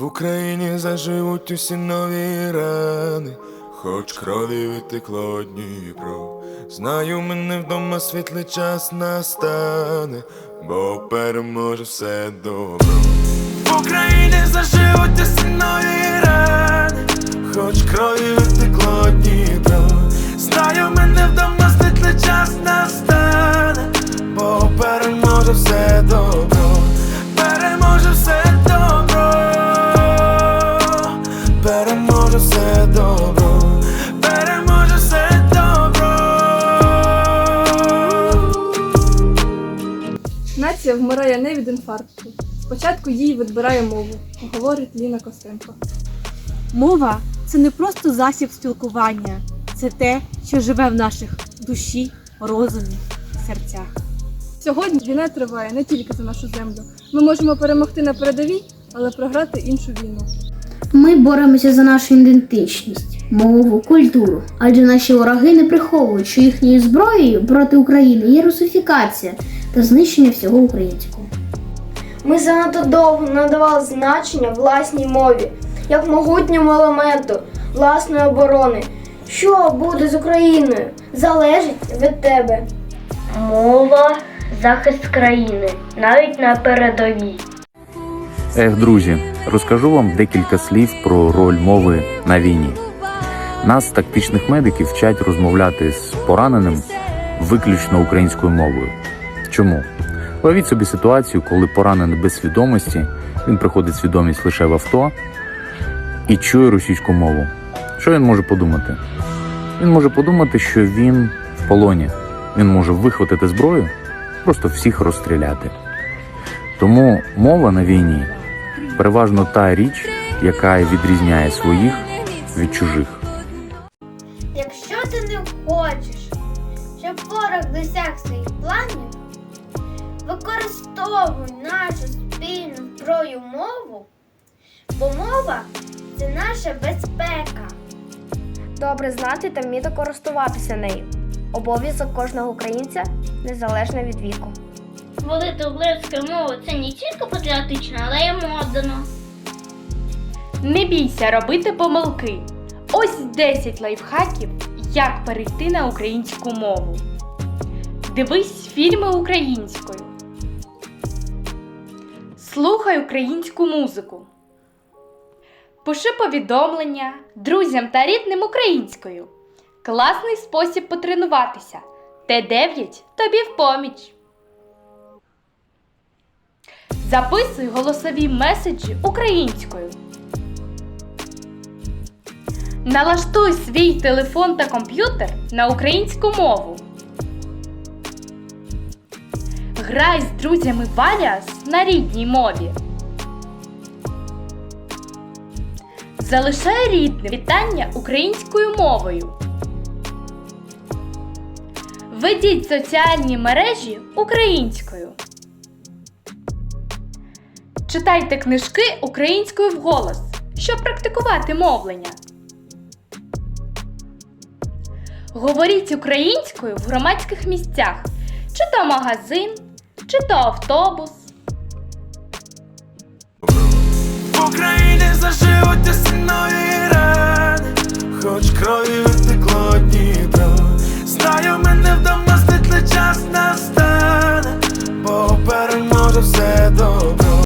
В Україні заживуть усі нові рани, хоч крові витекло Дніпро. Знаю, мене вдома світлий час настане, бо переможе все добро. В Україні заживуть усі Нація вмирає не від інфаркту. Спочатку їй відбирає мову, говорить Ліна Костенко. Мова це не просто засіб спілкування, це те, що живе в наших душі, розумі, серцях. Сьогодні війна триває не тільки за нашу землю. Ми можемо перемогти на передовій, але програти іншу війну. Ми боремося за нашу ідентичність, мову, культуру, адже наші вороги не приховують, що їхньою зброєю проти України є русифікація та знищення всього українського. Ми занадто довго надавали значення власній мові, як могутньому елементу власної оборони. Що буде з Україною, залежить від тебе. Мова захист країни, навіть на передовій. Ех, друзі, розкажу вам декілька слів про роль мови на війні. Нас, тактичних медиків, вчать розмовляти з пораненим виключно українською мовою. Чому? Уявіть собі ситуацію, коли поранений без свідомості, він приходить свідомість лише в авто і чує російську мову. Що він може подумати? Він може подумати, що він в полоні. Він може вихватити зброю, просто всіх розстріляти. Тому мова на війні переважно та річ, яка відрізняє своїх від чужих. Якщо ти не хочеш, щоб ворог досяг своїх планів, використовуй нашу спільну зброю мову, бо мова це наша безпека. Добре знати та вміти користуватися нею. Обов'язок кожного українця незалежно від віку. Волити українською мовою це не тільки патріотично, але й модно. Не бійся робити помилки. Ось 10 лайфхаків, як перейти на українську мову. Дивись фільми українською. Слухай українську музику. Пиши повідомлення друзям та рідним українською. Класний спосіб потренуватися. Т9 тобі в поміч. Записуй голосові меседжі українською. Налаштуй свій телефон та комп'ютер на українську мову. Грай з друзями в на рідній мові. Залишай рідне вітання українською мовою. Ведіть соціальні мережі українською. Читайте книжки українською вголос, щоб практикувати мовлення. Говоріть українською в громадських місцях, чи то магазин, чи то автобус. В Україні заживуть нові